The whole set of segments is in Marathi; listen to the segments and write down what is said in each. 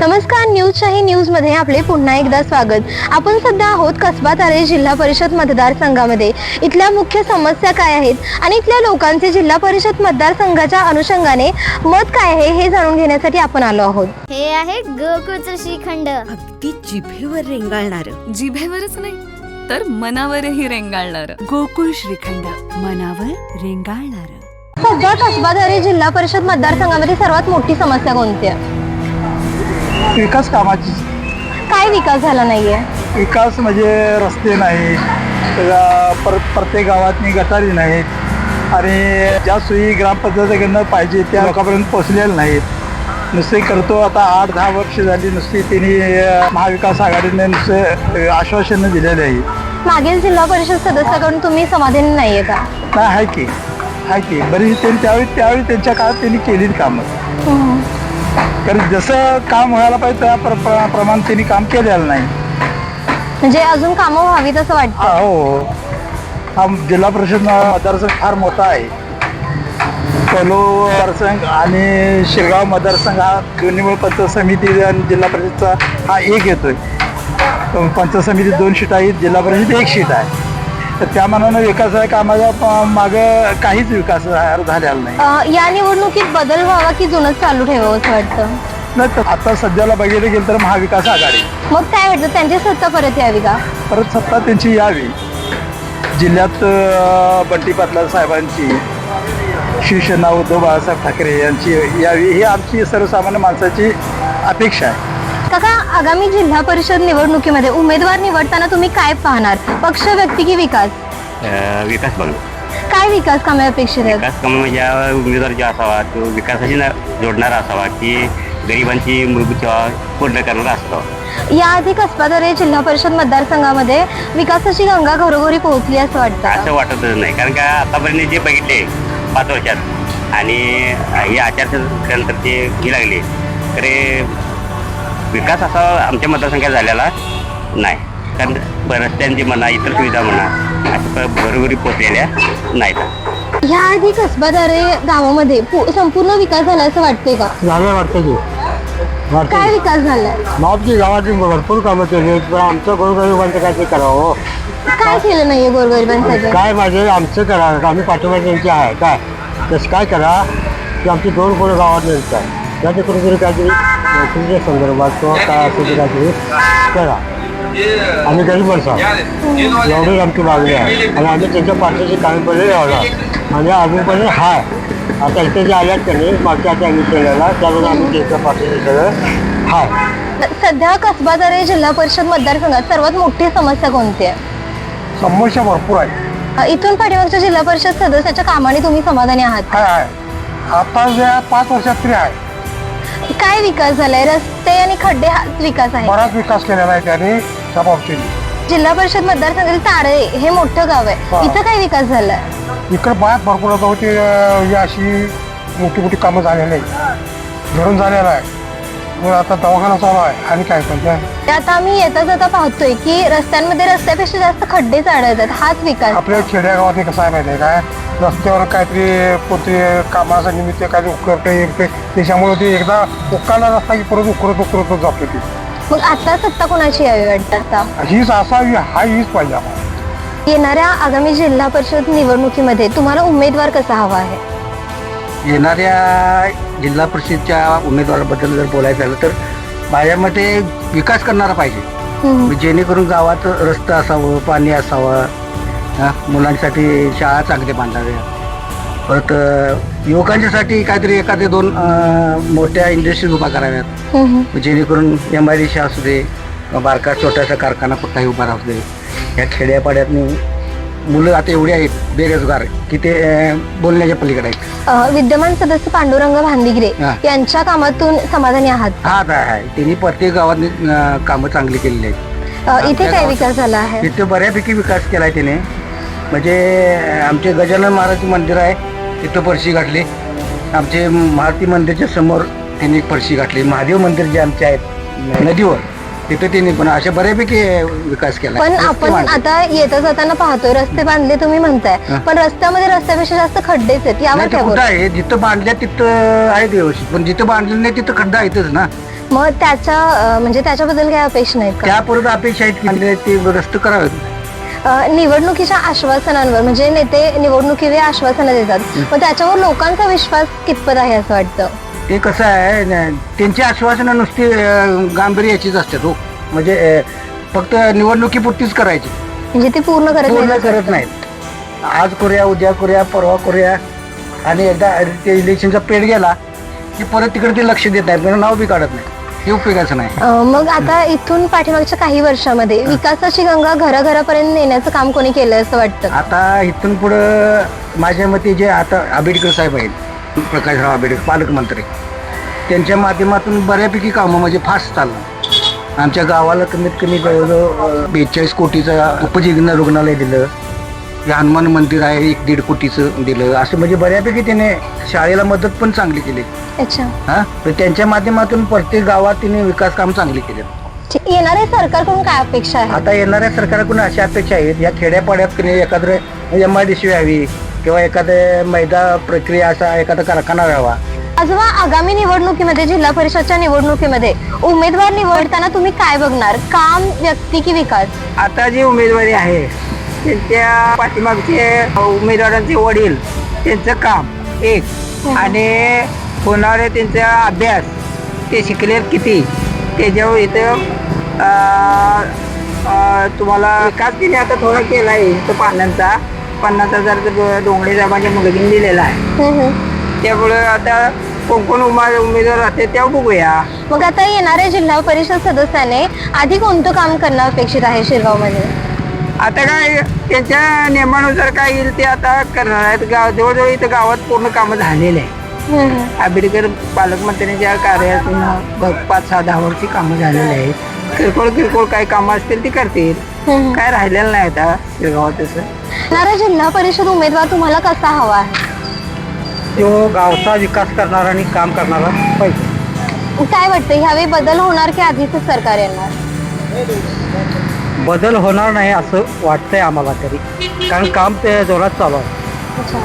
नमस्कार न्यूज शाही न्यूजमध्ये आपले पुन्हा एकदा स्वागत. आपण सध्या आहोत कसबा तारे जिल्हा परिषद मतदारसंघामध्ये. इथल्या मुख्य समस्या काय आहेत आणि इथल्या लोकांचे जिल्हा परिषद मतदारसंघाच्या अनुषंगाने मत काय आहे हे जाणून घेण्यासाठी आपण आलो आहोत. हे आहे गोकुळचं श्रीखंड अगदी जिभेवर रेंगाळणार. जिभेवरच नाही तर मनावरही रेंगाळणार. गोकुळ श्रीखंड मनावर रेंगाळणार. सध्या कसबा तारे जिल्हा परिषद मतदारसंघामध्ये सर्वात मोठी समस्या कोणती आहे? विकास कामाची. काय विकास झाला नाहीये? विकास म्हणजे रस्ते नाही त्याच्या पर प्रत्येक गावातनी गटारी नाहीत आणि ज्या सोयी ग्रामपंचायतीकडनं पाहिजे त्या लोकांपर्यंत पोचलेल्या नाहीत. नुसते करतो आता आठ दहा वर्ष झाली नुसती त्यांनी अं, महाविकास आघाडीने नुसते आश्वासनं दिलेले आहे. मागील जिल्हा परिषद सदस्याकडून तुम्ही समाधानी नाहीये का? नाही आहे की आहे की. बरीच त्यांनी त्यावेळी त्यावेळी त्यांच्या काळात त्यांनी केलीत कामं. कारण जसं काम व्हायला पाहिजे त्या प्र- प्र- प्रमाणे त्यांनी काम केलेलं नाही. म्हणजे अजून कामं व्हावीत असं वाटतं? हो हा. जिल्हा परिषद मतदारसंघ फार मोठा आहे. कोलो मतदारसंघ आणि शिरगाव मतदारसंघ हा दोन्ही पंचायत समिती आणि जिल्हा परिषदचा हा एक येतोय. पंचायत समिती दोन शीट आहेत जिल्हा परिषद एक शीट आहे. तर त्या मनानं विकास कामाच्या प- मागं काहीच विकास झालेला नाही. अं, या निवडणुकीत बदल व्हावा की जुनच चालू ठेवावं असं वाटतं? नाही तर आता सध्याला बघितलं गेलं तर महाविकास आघाडी. मग काय वाटतं? त्यांची सत्ता परत यावी का? परत सत्ता त्यांची यावी. जिल्ह्यात अं, बंटी पाटला साहेबांची शिवसेना उद्धव बाळासाहेब ठाकरे यांची यावी ही आमची सर्वसामान्य माणसाची अपेक्षा आहे. काका आगामी जिल्हा परिषद निवडणुकीमध्ये उमेदवार निवडताना तुम्ही काय पाहणार? पक्ष व्यक्ती की विकास? अ, विकास बघ. काय विकास कामे अपेक्षित आहेत? विकास कमी म्हणजे हा उमेदवार जो असावा तो विकासाशी न- जोडणारा असावा की गरिबांची मूलभूत सेवा पूर्ण करणारा असावा. याआधी कसबादरे जिल्हा परिषद मतदारसंघामध्ये विकासाची गंगा घरोघरी पोहोचली असं वाटतं असं? वाटतच नाही कारण का आतापर्यंत जे बघितले पाच वर्षात आणि ही आचारसंहितेनंतर जे ही लागली तर हे विकास असा आमच्या मतदारसंघात झालेला नाही. कारण रस्त्यांची म्हणा इतर सुविधा म्हणा अशा प- घरोघरी पोचलेल्या नाहीत. याआधी कसबादारे गावामध्ये पू- संपूर्ण विकास झाला असं वाटतंय का? झालं वाटतं की. काय विकास झालाय? मावची गावाची भरपूर कामं केली पण आमचं गोरगरिबांचं काय ते करावं काय केलं नाहीये गोरगरिबांसाठी? काय माझे आमचं करा आम्ही पाठिंबा त्यांची आहे. काय? तसं काय करा की आमची दोन कोणी गावात आहे त्याचे कुठेतरी काहीतरी नोकरीच्या संदर्भात किंवा काय असेल ते काहीतरी करा. आम्ही गरीब आहोत. एवढीच आमची मागणी आहे. आणि आम्ही त्यांच्या पाठीशी कायम पडले लावला आणि अजूनपर्यंत हाय. आता इथे जे आल्यात त्यांनी मागच्या आता आम्ही केलेला त्यावेळेला आम्ही त्यांच्या पाठीशी सगळं हाय. सध्या कसबादारे जिल्हा परिषद मतदारसंघात सर्वात मोठी समस्या कोणती आहे? समस्या भरपूर आहे. इथून पाठीमागच्या जिल्हा परिषद सदस्याच्या कामाने तुम्ही समाधानी आहात? हाय आहे आता ज्या पाच वर्षात तरी आहे. काय विकास झालाय? रस्ते आणि खड्डे हाच विकास आहे. बराच विकास केलेला आहे त्याने त्या बाबतीत जिल्हा परिषद मतदारसंघातील तारे हे मोठं गाव आहे. इथं काय विकास झालाय? इकडे बाहेर भरपूर होती अशी मोठी मोठी कामं झालेली आहेत. धरून झालेलं आहे. मग आता दवाखाना चालू आहे. आणि काय पाहिजे ते आता आम्ही येता जाता पाहतोय की रस्त्यांमध्ये रस्त्यापेक्षा जास्त खड्डेच आढळतात हाच विकास. आपल्या खेड्यागावात कसं आहे माहिती आहे काय? रस्त्यावर काहीतरी पोते कामाचा निमित्त काहीतरी उकरते येते त्याच्यामुळे ते एकदा उकाला रस्ता की परत उकरत उकरतच जातो ती. मग आता सत्ता कोणाची यावी वाटतं आता? हीच असावी हा हीच पाहिजे आम्हाला. येणाऱ्या आगामी जिल्हा परिषद निवडणुकीमध्ये तुम्हाला उमेदवार कसा हवा आहे? येणाऱ्या जिल्हा परिषदच्या उमेदवाराबद्दल जर बोलायचं झालं तर माझ्या मते विकास करणारा पाहिजे हम्म. जेणेकरून गावात रस्ता असावं पाणी असावं मुलांसाठी शाळा चांगल्या बांधाव्या परत युवकांच्यासाठी काहीतरी एखादे दोन मोठ्या इंडस्ट्रीज उभा कराव्यात. जेणेकरून एम आय डी असू दे बारका छोटासा कारखाना कुठलाही उभा राहू दे या खेड्यापाड्यातनी मुलं आता एवढी आहेत बेरोजगार की ते बोलण्याच्या पलीकडे आहेत. अ, विद्यमान सदस्य पांडुरंग भांदिगरे हा. यांच्या कामातून समाधानी आहात? हा आता आहे त्यांनी प्रत्येक गावात अं, कामं चांगली केलेली आहेत. अ, इथे काय विकास झाला आहे? तिथे बऱ्यापैकी विकास केला आहे त्याने. म्हणजे अं, आमचे गजानन महाराज मंदिर आहे तिथं फरशी घातली. आमचे महारती मंदिरच्या समोर त्यांनी फरशी घातली. महादेव मंदिर जे आमचे आहेत नदीवर. तिथं त्यांनी पण अशा बऱ्यापैकी विकास केला. पण रस्ते आपण बांधले. आता येता जाताना पाहतोय रस्ते बांधले तुम्ही म्हणताय. पण रस्त्यामध्ये रस्त्यापेक्षा जास्त खड्डेच आहेत यावर नाही, ते काय कुठं? आहे? जिथं बांधल्या तिथं आहेत व्यवस्थित पण जिथं बांधलं नाही तिथं खड्डा आहेतच ना. मग त्याच्या अं, म्हणजे त्याच्याबद्दल काय अपेक्षा नाहीत का? त्या परत अपेक्षा आहेत की ते रस्ते करावेत. अं, निवडणुकीच्या आश्वासनांवर म्हणजे नेते निवडणुकीवर आश्वासनं देतात. मग त्याच्यावर लोकांचा विश्वास कितपत आहे असं वाटतं? ते कसं आहे न- त्यांची आश्वासनं नुसती अं, गांभीर्याचीच असतात हो. म्हणजे अं, फक्त निवडणुकीपुरतीच करायची. म्हणजे ते पूर्ण करत पूर्ण नाहीत करत. नाहीत. आज करूया उद्या करूया परवा करूया. आणि एकदा ते इलेक्शनचा पेड गेला की परत तिकडे ते लक्ष देत नाहीत म्हणजे नाव बी काढत नाही हे उपयोगाचं नाही. अं, मग आता इथून पाठीमागच्या काही वर्षामध्ये विकासाची गंगा घराघरापर्यंत नेण्याचं काम कोणी केलं असं वाटतं? आता इथून पुढं माझ्या मते जे आता आंबेडकर साहेब आहेत प्रकाशराव आंबेडकर पालकमंत्री. त्यांच्या माध्यमातून बऱ्यापैकी कामं म्हणजे फास्ट चाललं. आमच्या गावाला कमीत कमी जवळजवळ बेचाळीस कोटीचं उपजीवन रुग्णालय दिलं. हे हनुमान मंदिर आहे एक दीड कोटीचं दिलं. असं म्हणजे बऱ्यापैकी त्याने शाळेला मदत पण चांगली केली. अच्छा. हा? तर त्यांच्या माध्यमातून प्रत्येक गावात तिने विकास काम चांगली केले. येणाऱ्या सरकारकडून काय अपेक्षा आहे? आता येणाऱ्या सरकारकडून अशा अपेक्षा आहेत या खेड्यापाड्यात की एखादं एम आय डी सी व्हावी किंवा एखादं मैदा प्रक्रिया असा एखादा कारखाना व्हावा आजोबा आगामी निवडणुकीमध्ये जिल्हा परिषदच्या निवडणुकीमध्ये उमेदवार निवडताना तुम्ही काय बघणार? काम व्यक्ती की विकास? आता जी उमेदवारी आहे त्यांच्या पाठीमागचे उमेदवारांचे वडील त्यांचं काम एक. आणि होणारे त्यांचा अभ्यास ते शिकले किती? त्याच्यावर इथं अं, अं, तुम्हाला विकास तिने आता थोडा केला आहे इथं पाण्याचा पन्नास हजार डोंगरे साहेबांच्या मुलगीने दिलेला आहे. त्यामुळं आता कोण कोण उमा उमेदवार राहते तेव्हा बघूया. मग आता येणाऱ्या जिल्हा परिषद सदस्याने आधी कोणतं काम करणं अपेक्षित आहे शिरगावमध्ये? आता काय त्यांच्या नियमानुसार काय येईल ते आता करणार आहेत. गाव जवळजवळ इथं गावात पूर्ण कामं झालेले आहे आंबेडकर पालकमंत्र्यांच्या कार्यातून पाच सहा दहा वर्षी कामं झालेली आहेत. किरकोळ किरकोळ काही कामं असतील ती करतील. काय राहिलेलं नाही आता शिरगावात तसं येणारा जिल्हा परिषद उमेदवार तुम्हाला कसा हवा आहे? तो गावचा विकास करणारा आणि काम करणारा पाहिजे. काय वाटतं ह्यावेळी बदल होणार की आधीच सरकार येणार? बदल होणार नाही असं वाटतंय आम्हाला तरी. कारण काम ते जोरात चालू आहे. अच्छा.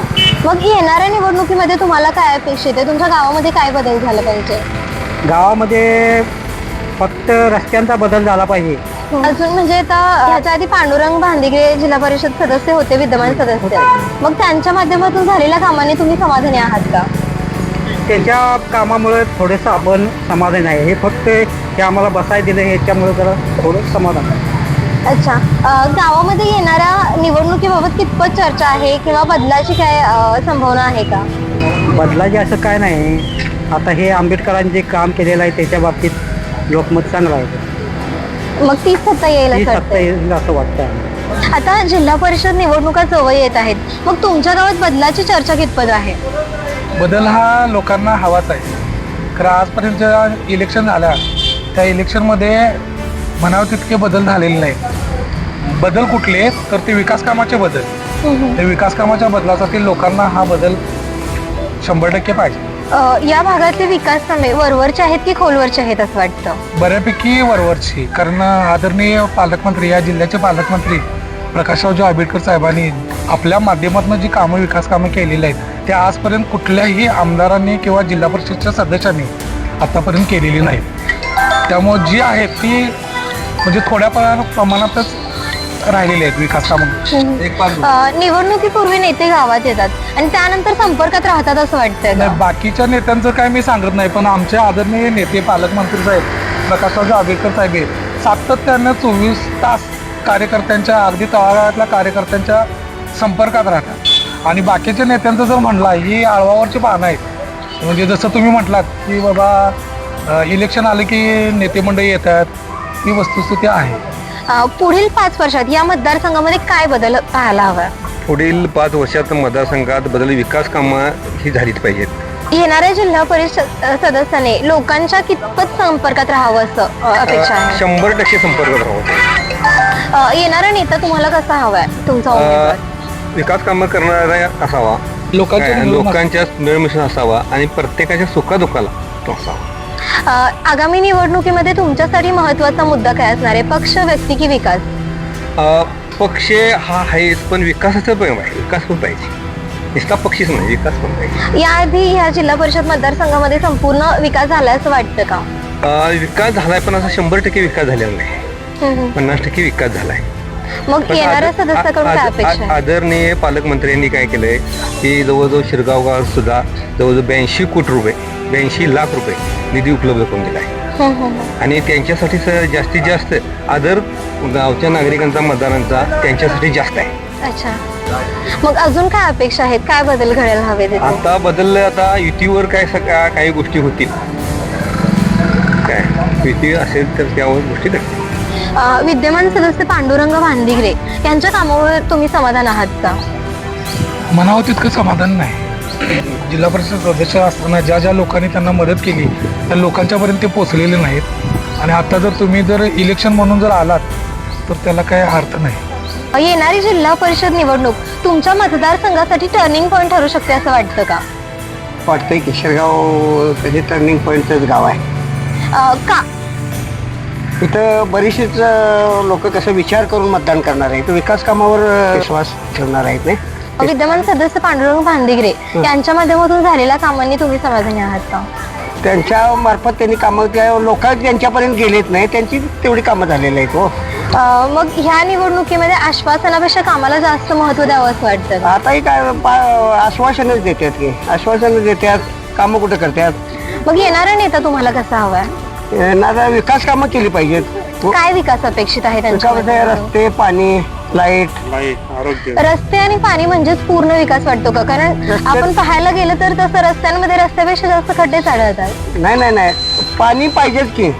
मग येणाऱ्या निवडणुकीमध्ये तुम्हाला काय अपेक्षित आहे? तुमच्या गावामध्ये काय बदल झाला पाहिजे? गावामध्ये फक्त रस्त्यांचा बदल झाला पाहिजे. अजून म्हणजे आता ह्याच्या आधी पांडुरंग भांदिगे जिल्हा परिषद सदस्य होते विद्यमान सदस्य. मग त्यांच्या माध्यमातून झालेल्या कामाने तुम्ही समाधानी आहात का? त्यांच्या कामामुळे थोडंसं आपण समाधान आहे. हे फक्त हे आम्हाला बसाय दिलं ह्याच्यामुळे जरा थोडं समाधान आहे. अच्छा. अं, गावामध्ये येणाऱ्या निवडणुकीबाबत कितपत चर्चा आहे किंवा बदलाची काय अं, संभावना आहे का? बदलाचे असं काय नाही. आता हे आंबेडकरांनी जे काम केलेलं आहे त्याच्या बाबतीत लोकमत चांगलं आहे. मग तीच सत्ता ही वाटतंय. येईल असं वाटतं. आता जिल्हा परिषद निवडणुका जवळ येत आहेत. मग तुमच्या गावात बदलाची चर्चा कितपत आहे? बदल हा लोकांना हवाच आहे. कारण आजपर्यंत ज्या इलेक्शन झाल्या त्या इलेक्शनमध्ये म्हणावं तितके बदल झालेले नाही बदल कुठले? तर ते विकास कामाचे बदल. ते विकास कामाच्या बदलासाठी लोकांना हा बदल शंभर टक्के पाहिजे. या भागातले विकास कामे वरवरचे आहेत की खोलवरचे आहेत असं वाटतं? बऱ्यापैकी वरवरची. कारण आदरणीय पालकमंत्री या जिल्ह्याचे पालकमंत्री प्रकाशरावजी आंबेडकर साहेबांनी आपल्या माध्यमातून जी कामं विकास कामं केलेली आहेत ते आजपर्यंत कुठल्याही आमदारांनी किंवा जिल्हा परिषदच्या सदस्यांनी आतापर्यंत केलेली नाहीत. त्यामुळं जी आहेत ती म्हणजे थोड्या प्रमाणातच राहिलेली आहेत विकास कामं एक पाच अं, निवडणुकीपूर्वी नेते गावात येतात आणि त्यानंतर संपर्कात राहतात असं वाटतंय का? नाही बाकीच्या नेत्यांचं काय मी सांगत नाही पण आमचे आदरणीय नेते पालकमंत्री साहेब प्रकाशराव आंबेडकर साहेब हे सातत्यानं चोवीस तास कार्यकर्त्यांच्या अगदी तळागाळातल्या कार्यकर्त्यांच्या संपर्कात राहतात. आणि बाकीच्या नेत्यांचं जर म्हणला ही आळवावरची पानं आहेत. म्हणजे जसं तुम्ही म्हटलात की बाबा इलेक्शन आलं की नेते मंडळी येतात ही वस्तुस्थिती आहे. अं, पुढील पाच वर्षात या मतदारसंघामध्ये काय बदल पाहायला हवा? पुढील पाच वर्षात मतदारसंघात बदल विकास कामं ही झालीच पाहिजेत. येणाऱ्या जिल्हा परिषद अं, सदस्याने लोकांच्या कितपत संपर्कात राहावं असं अं, अपेक्षा आहे? शंभर टक्के संपर्क राहतो अं, येणारा नेता तुम्हाला कसा हवाय? तुमचा उमेदवार? विकास कामं करणारा असावा. लोकांच्या लोकांच्या मिळमिशन असावा आणि प्रत्येकाच्या सुखादुखाला तो असावा. आगामी निवडणुकीमध्ये तुमच्यासाठी महत्त्वाचा मुद्दा काय असणार आहे? पक्ष व्यक्ती की विकास? अ, पक्ष हा आहेच पण विकासाचं पण पाहिजे विकास पण पाहिजे. नुसता पक्षीच नाही विकास पण पाहिजे. याआधी ह्या जिल्हा परिषद मतदारसंघामध्ये संपूर्ण विकास झाला असं वाटतं का? अं, विकास झालाय पण असा शंभर टक्के विकास झालेला नाही. हम्म. पन्नास टक्के विकास झालाय. मग पण येणाऱ्या आद- सदस्याकडून काय आद- अपेक्षा? आहे? आदरणीय पालकमंत्र्यांनी काय केलंय की जवळजवळ शिरगाव गावात सुद्धा जवळजवळ ब्याऐंशी कोटी रुपये ब्याऐंशी लाख रुपये निधी उपलब्ध करून दिला आहे. हम्म, हम्म, हम्म. आणि त्यांच्यासाठी सर जास्तीत जास्त आदर गावच्या नागरिकांचा मतदारांचा त्यांच्यासाठी जास्त आहे. अच्छा. मग अजून काय अपेक्षा आहेत? काय बदल घडायला हवे आता बदललं आता युतीवर काय सगळ्या काही गोष्टी होतील. काय? युती असेल तर त्यावर गोष्टी घडतील विद्यमान सदस्य पांडुरंग भांदिगरे यांच्या कामावर तुम्ही समाधान आहात का? मनावर तितकं समाधान नाही. जिल्हा परिषद सदस्य असताना ज्या ज्या लोकांनी त्यांना मदत केली त्या लोकांच्यापर्यंत ते पोचलेले नाहीत. आणि आता जर तुम्ही जर इलेक्शन म्हणून जर आलात तर त्याला काही अर्थ नाही. येणारी जिल्हा परिषद निवडणूक तुमच्या मतदारसंघासाठी टर्निंग पॉईंट ठरू शकते असं वाटतं का? वाटतंय की शिरगाव त्याचे टर्निंग पॉईंटच गाव आहे. का? इथं बरीचशीच लोक कसं विचार करून मतदान करणार आहेत. विकास कामावर विश्वास ठेवणार आहेत नाही विद्यमान सदस्य पांडुरंग भांदिगरे यांच्या माध्यमातून झालेल्या कामांनी तुम्ही समाधानी आहात का? त्यांच्या मार्फत त्यांनी कामं त्या लोक त्यांच्यापर्यंत गेलेत नाही त्यांची तेवढी कामं झालेली आहेत हो. अ, मग ह्या निवडणुकीमध्ये आश्वासनापेक्षा कामाला जास्त महत्त्व द्यावं असं वाटतं. का? आताही काय पा- आश्वासनच देतात की आश्वासनच देतात कामं कुठं करतात? मग येणारा नेता तुम्हाला कसा हवाय ना विकास कामं केली पाहिजेत. हो. काय विकास अपेक्षित आहे त्यांच्या रस्ते पाणी लाइट. रस्ते आणि पाणी म्हणजेच पूर्ण विकास वाटतो का? कारण रस्ते- आपण पाहायला गेलं तर तसं रस्त्यांमध्ये रस्त्यापेक्षा जास्त खड्डेच आढळतात नाही नाही नाही. पाणी पाहिजेच की.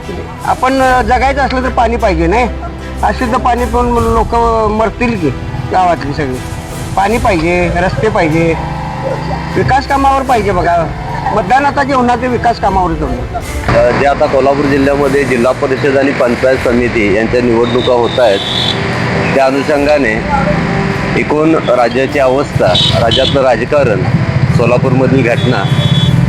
आपण जगायचं असलं तर पाणी पाहिजे नाही? असे तर पाणी पिऊन लोक मरतील की गावातली सगळी. पाणी पाहिजे रस्ते पाहिजे. विकास कामावर पाहिजे बघा. मतदान आता जे होणार ते विकास कामावरच होणार जे आता कोल्हापूर जिल्ह्यामध्ये जिल्हा परिषद आणि पंचायत समिती यांच्या निवडणुका होत आहेत. त्या अनुषंगाने एकूण राज्याची अवस्था राज्यातलं राजकारण सोलापूरमधील घटना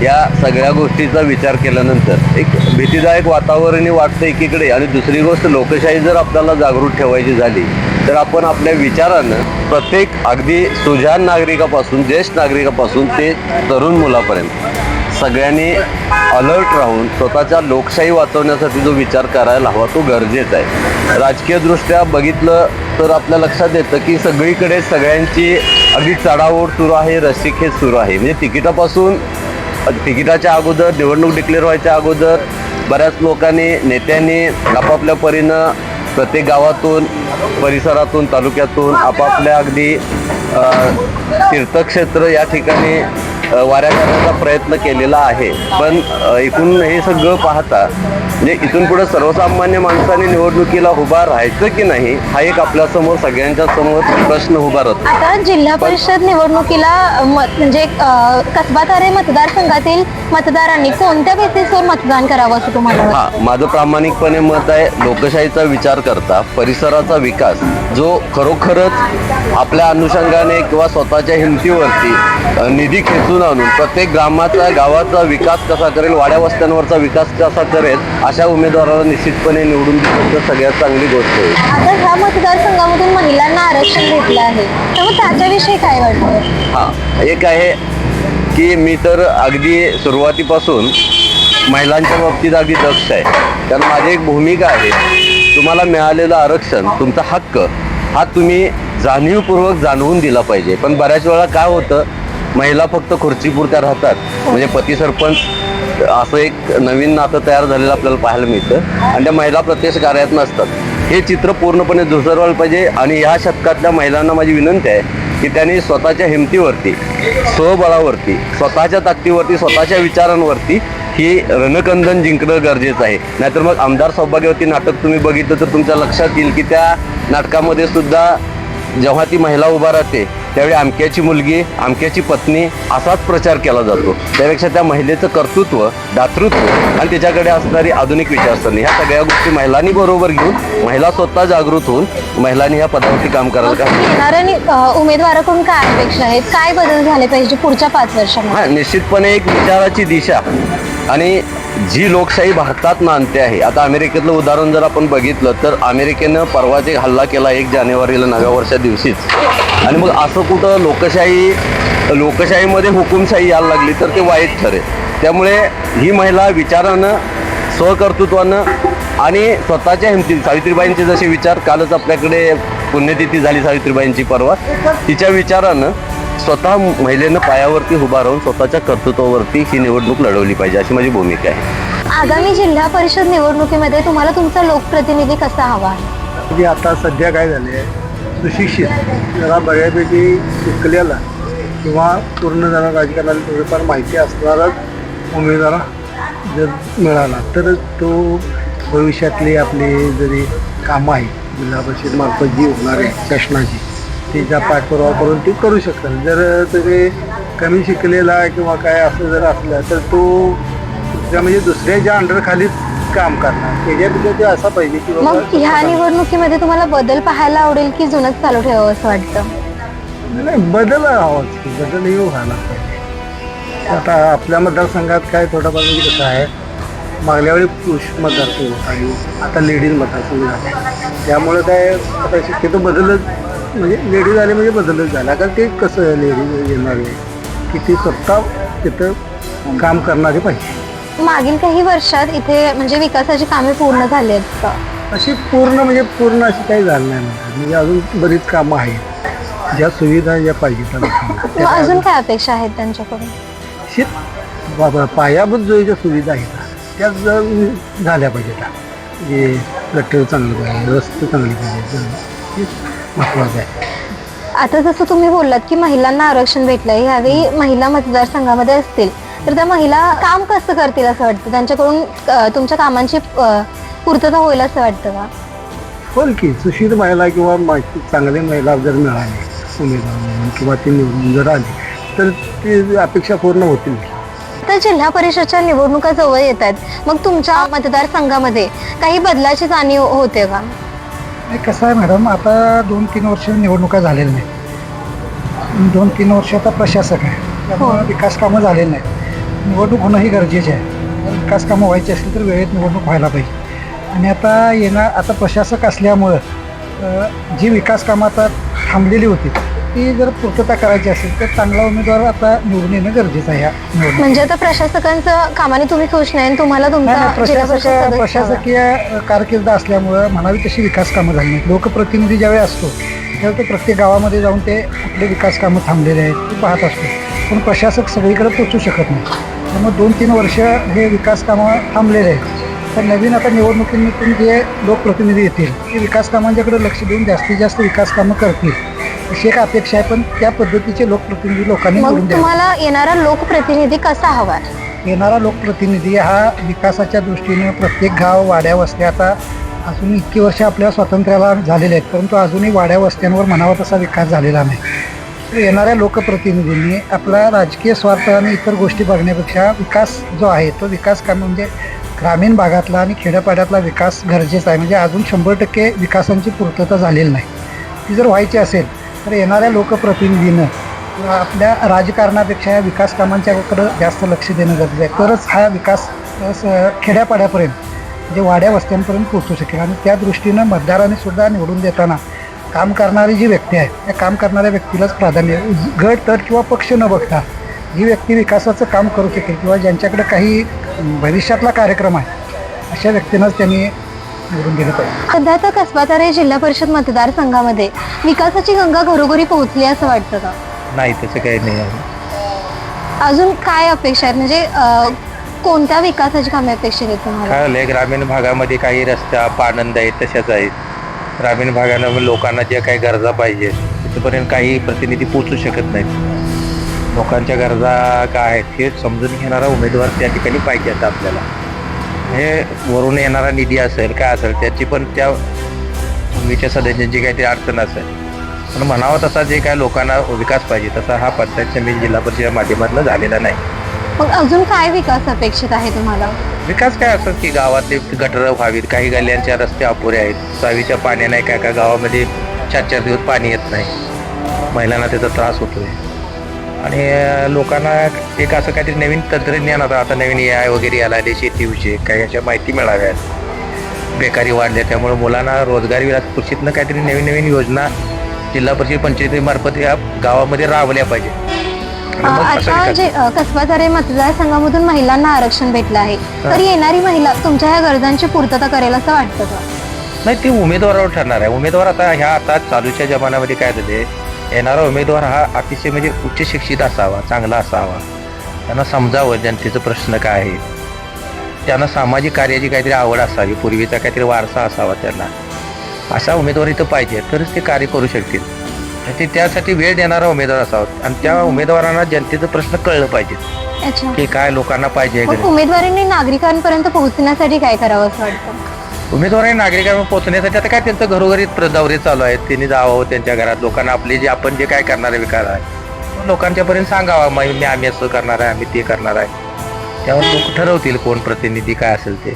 या सगळ्या गोष्टीचा विचार केल्यानंतर एक भीतीदायक वातावरणही वाटतं एकीकडे. आणि दुसरी गोष्ट लोकशाही जर आपल्याला जागृत ठेवायची झाली तर आपण आपल्या विचारानं प्रत्येक अगदी सुजान नागरिकापासून ज्येष्ठ नागरिकापासून ते तरुण मुलापर्यंत सगळ्यांनी अलर्ट राहून स्वतःच्या लोकशाही वाचवण्यासाठी जो विचार करायला हवा तो गरजेचा आहे. राजकीयदृष्ट्या बघितलं तर आपल्या लक्षात येतं की सगळीकडे सगळ्यांची अगदी चढाओढ सुरू आहे रस्सीखेच सुरू आहे. म्हणजे तिकिटापासून तिकिटाच्या अगोदर निवडणूक डिक्लेअर व्हायच्या अगोदर बऱ्याच लोकांनी नेत्यांनी आपापल्या परीनं प्रत्येक गावातून परिसरातून तालुक्यातून आपापल्या अगदी तीर्थक्षेत्र या ठिकाणी वाऱ्या करण्याचा प्रयत्न केलेला आहे पण एकूण हे सगळं पाहता म्हणजे इथून पुढे सर्वसामान्य माणसाने निवडणुकीला उभा राहायचं की नाही हा एक आपल्यासमोर सगळ्यांच्या समोर प्रश्न उभा राहतो आता जिल्हा परिषद निवडणुकीला म्हणजे अ, कसबा तारे मतदारसंघातील मतदारांनी कोणत्या बेसिसवर मतदान करावं असं तुम्हाला? हा माझं प्रामाणिकपणे मत आहे लोकशाहीचा विचार करता परिसराचा विकास जो खरोखरच आपल्या अनुषंगाने किंवा स्वतःच्या हिमतीवरती निधी खेचून आणून प्रत्येक ग्रामाचा गावाचा विकास कसा करेल वाड्या वस्त्यांवरचा विकास कसा करेल अशा उमेदवाराला निश्चितपणे निवडून दिलं सगळ्यात चांगली गोष्ट होईल आता ह्या मतदारसंघामधून महिलांना आरक्षण भेटलं आहे. तर मग त्याच्याविषयी काय वाटतं? हा एक आहे की मी तर अगदी सुरुवातीपासून महिलांच्या बाबतीत अगदी दक्ष आहे. कारण माझी एक भूमिका आहे तुम्हाला मिळालेलं आरक्षण तुमचा हक्क हा तुम्ही जाणीवपूर्वक जाणवून दिला पाहिजे. पण बऱ्याच वेळा काय होतं महिला फक्त खुर्चीपुरत्या राहतात. म्हणजे पती सरपंच असं एक नवीन नातं तयार झालेलं आपल्याला पाहायला मिळतं. आणि त्या महिला प्रत्यक्ष कार्यात नसतात हे चित्र पूर्णपणे धुसरवायला पाहिजे. आणि ह्या शतकातल्या महिलांना माझी विनंती आहे की त्यांनी स्वतःच्या हिमतीवरती स्वबळावरती स्वतःच्या ताकदीवरती स्वतःच्या विचारांवरती ही रणकंदन जिंकणं गरजेचं आहे. नाहीतर मग आमदार सौभाग्यवती नाटक तुम्ही बघितलं तर तुमच्या लक्षात येईल की त्या नाटकामध्ये सुद्धा जेव्हा ती महिला उभा राहते त्यावेळी अमक्याची मुलगी अमक्याची पत्नी असाच प्रचार केला जातो. त्यापेक्षा त्या महिलेचं कर्तृत्व दातृत्व आणि त्याच्याकडे असणारी आधुनिक विचारसरणी ह्या सगळ्या गोष्टी महिलांनी बरोबर घेऊन महिला स्वतः जागृत होऊन महिलांनी ह्या पदावरती काम करायला येणाऱ्या उमेदवाराकडून काय अपेक्षा आहेत? काय बदल झाले पाहिजे पुढच्या पाच वर्षामध्ये? हा निश्चितपणे एक विचाराची दिशा आणि जी लोकशाही भारतात नांदते आहे. आता अमेरिकेतलं उदाहरण जर आपण बघितलं तर अमेरिकेनं परवाच एक हल्ला केला एक जानेवारीला नव्या वर्षा दिवशीच आणि मग असं कुठं लोकशाही लोकशाहीमध्ये हुकुमशाही यायला लागली तर ते वाईट ठरेल. त्यामुळे ही महिला विचारानं स्वकर्तृत्वानं आणि स्वतःच्या हिमतीत सावित्रीबाईंचे जसे विचार कालच आपल्याकडे पुण्यतिथी झाली सावित्रीबाईंची परवा तिच्या विचारानं स्वतः महिलेनं पायावरती उभा राहून स्वतःच्या कर्तृत्वावरती ही निवडणूक लढवली पाहिजे अशी माझी भूमिका आहे. आगामी जिल्हा परिषद निवडणुकीमध्ये तुम्हाला तुमचा लोकप्रतिनिधी कसा हवा? आहे म्हणजे आता सध्या काय झाले सुशिक्षित जरा बऱ्यापैकी शिकलेला किंवा पूर्ण जरा राजकारणाला थोडीफार माहिती असणाराच उमेदवार जर मिळाला तर तो भविष्यातली आपली जरी कामं आहेत जिल्हा परिषद मार्फत जी होणार आहे शासनाची तिचा पाठपुरावा करून ती करू शकतात. जर तुम्ही कमी शिकलेला किंवा काय असं जर असलं तर तो म्हणजे दुसऱ्याच्या अंडरखालीच काम करणार. असा पाहिजे की बाबा मग ह्या निवडणुकीमध्ये तुम्हाला बदल पाहायला आवडेल की जुनच चालू ठेवावं असं वाटतं? नाही बदल हवाच की बदल येऊ पाहिजे. आता आपल्या मतदारसंघात काय थोडंफार म्हणजे कसं आहे मागल्या वेळी पुरुष मतदारसंघ होता आणि आता लेडीज मतदारसंघ झाला. त्यामुळे काय आता शक्यतो बदलच म्हणजे लेडीज आले म्हणजे बदलच झाला. कारण ते कसं लेडीज येणार आहे? की ती स्वतः तिथं काम करणारे पाहिजे. मागील काही वर्षात इथे म्हणजे विकासाची कामे पूर्ण झाली आहेत का? अशी पूर्ण म्हणजे पूर्ण अशी काही झालं नाही. म्हणजे अजून बरीच कामं आहेत. ज्या सुविधा ज्या मग अजून काय अपेक्षा आहेत त्यांच्याकडून? शेत बाबा पायाभूत जो ज्या सुविधा आहेत. त्या झाल्या पाहिजेत जे गटर चांगलं पाहिजे रस्ते चांगले पाहिजे हे महत्त्वाचं आहे. आता जसं तुम्ही बोललात की महिलांना आरक्षण भेटलंय. ह्यावेळी महिला मतदारसंघामध्ये असतील. तर त्या महिला काम कसं करतील असं वाटतं? त्यांच्याकडून तुमच्या कामांची पूर्तता होईल असं वाटतं का? होईल की. सुशील महिला किंवा माहिती चांगली महिला जर मिळाली उमेदवार म्हणून किंवा ती निवडून जर आली तर ती अपेक्षा पूर्ण होतील. तर जिल्हा परिषदच्या निवडणुका जवळ येत आहेत. मग तुमच्या मतदारसंघामध्ये काही बदलाची जाणीव होते का? नाही कसं आहे मॅडम आता दोन तीन वर्ष निवडणुका झालेल्या नाही दोन तीन वर्ष आता प्रशासक आहे. त्यामुळे विकास कामं झालेली नाही निवडणूक होणं ही गरजेचे आहे. विकास कामं व्हायची असतील तर वेळेत निवडणूक व्हायला पाहिजे. आणि आता येणार आता प्रशासक असल्यामुळं जी विकास कामं आता थांबलेली होती ती जर पूर्तता करायची असेल तर चांगला उमेदवार आता निवडून येणं गरजेचं आहे या म्हणजे आता प्रशासकांचं कामाने तुम्ही खुश नाही तुम्हाला तुमचा प्रशासक. प्रशासकीय कारकीर्द असल्यामुळं म्हणावी तशी विकास कामं झाली नाहीत. लोकप्रतिनिधी ज्यावेळी असतो त्यावेळी तो प्रत्येक गावामध्ये जाऊन ते कुठले विकास कामं थांबलेले आहेत ते पाहत असतो. पण प्रशासक सगळीकडे पोचू शकत नाही. त्यामुळे दोन तीन वर्ष हे विकास कामं थांबलेले आहेत. तर नवीन आता निवडणुकीतून जे लोकप्रतिनिधी येतील ते विकास कामांच्याकडे लक्ष देऊन जास्तीत जास्त विकास कामं करतील. अशी एक अपेक्षा आहे पण त्या पद्धतीचे लोकप्रतिनिधी लोकांनी मग निवडून द्यावे. तुम्हाला येणारा लोकप्रतिनिधी कसा हवा येणारा लोकप्रतिनिधी हा विकासाच्या दृष्टीने प्रत्येक गाव वाड्या वस्त्या आता अजून इतकी वर्ष आपल्या स्वातंत्र्याला झालेले आहेत परंतु अजूनही वाड्या वस्त्यांवर म्हणावा तसा विकास झालेला नाही. येणाऱ्या लोकप्रतिनिधींनी आपला राजकीय स्वार्थ आणि इतर गोष्टी बघण्यापेक्षा विकास जो आहे तो विकास काम म्हणजे ग्रामीण भागातला आणि खेड्यापाड्यातला विकास गरजेचा आहे. म्हणजे अजून शंभर टक्के विकासांची पूर्तता झालेली नाही. ती जर व्हायची असेल तर येणाऱ्या लोकप्रतिनिधीनं आपल्या राजकारणापेक्षा या विकास कामांच्याकडं जास्त लक्ष देणं गरजेचं आहे. तरच हा विकास खेड्यापाड्यापर्यंत म्हणजे वाड्या वस्त्यांपर्यंत पोहोचू शकेल. आणि त्या दृष्टीनं मतदारांनी सुद्धा निवडून देताना काम करणारी जी व्यक्ती आहे त्या काम करणाऱ्या व्यक्तीलाच प्राधान्य. गट तट किंवा पक्ष न बघता जी व्यक्ती विकासाचं काम करू शकेल किंवा ज्यांच्याकडे काही भविष्यातला कार्यक्रम आहे अशा व्यक्तींनाच त्यांनी निवडून दिलं पाहिजे. सध्या तर कसबा तारे जिल्हा परिषद मतदारसंघामध्ये विकासाची गंगा घरोघरी पोहोचली असं वाटतं का? नाही तसं काही नाही आहे. अजून काय अपेक्षा आहेत? म्हणजे अं, कोणत्या विकासाची कामे अपेक्षित आहेत तुम्हाला? काय झालंय ग्रामीण भागामध्ये काही रस्त्या पानंद आहेत तशाच आहेत. ग्रामीण भागानं लोकांना ज्या काही गरजा पाहिजे तिथपर्यंत काही प्रतिनिधी पोचू शकत नाहीत. लोकांच्या गरजा काय आहेत हे समजून घेणारा उमेदवार त्या ठिकाणी पाहिजे आता आपल्याला. हे वरून येणारा निधी असेल काय असेल त्याची पण त्या पूर्वीच्या सदस्यांची काही ती अडचण असेल. पण म्हणावं तसा जे काय लोकांना विकास पाहिजे तसा हा पंचायत समिती जिल्हा परिषदेच्या माध्यमातून झालेला नाही. मग अजून काय विकास अपेक्षित आहे तुम्हाला? विकास काय असतात की गावातले गटर व्हावीत काही गल्ल्यांच्या रस्ते अपुरे आहेत. चावीच्या पाण्याने काय काय गावामध्ये चार चार दिवस पाणी येत नाही. महिलांना त्याचा त्रास होतोय. आणि लोकांना एक असं काहीतरी नवीन तंत्रज्ञान आता आता नवीन ए आय वगैरे यायला आले शेतीविषयी. काही याच्या माहिती मिळाव्यात. बेकारी वाढल्या त्यामुळे मुलांना रोजगार विलास कृषीतनं काहीतरी नवीन नवीन योजना जिल्हा परिषद पंचायतीमार्फत या गावामध्ये राबवल्या पाहिजे मग असा आता विकास- जे अ, कसबा तारे मतदारसंघामधून महिलांना आरक्षण येणारी आहे तर येणारी महिला तुमच्या ह्या गरजांची पूर्तता करेल असं वाटतं का? नाही ते उमेदवारावर ठरणार आहे. उमेदवार आता ह्या आता चालूच्या जमान्यामध्ये काय झाले येणारा उमेदवार हा अतिशय म्हणजे उच्च शिक्षित असावा चांगला असावा. त्यांना समजावं जनतेचं प्रश्न काय आहे. त्यांना सामाजिक कार्याची काहीतरी आवड असावी पूर्वीचा काहीतरी वारसा असावा त्यांना. असा उमेदवार इथं पाहिजे तरच ते कार्य करू शकतील. ते त्यासाठी वेळ देणारा उमेदवार असावा. आणि त्या उमेदवारांना जनतेचं प्रश्न कळलं पाहिजे. अच्छा. की काय लोकांना पाहिजे मग उमेदवारांनी नागरिकांपर्यंत पोहोचण्यासाठी काय करावं असं वाटतं? उमेदवारांनी नागरिकांना पोहोचण्यासाठी आता काय त्यांचं घरोघरी प्र- दौरे चालू आहेत. त्यांनी जावं त्यांच्या घरात लोकांना आपले जे आपण जे काय करणार आहे विकार आहे लोकांच्या पर्यंत सांगावा मग मी आम्ही असं करणार आहे आम्ही ते करणार आहे. त्यावर लोक ठरवतील कोण प्रतिनिधी काय असेल ते.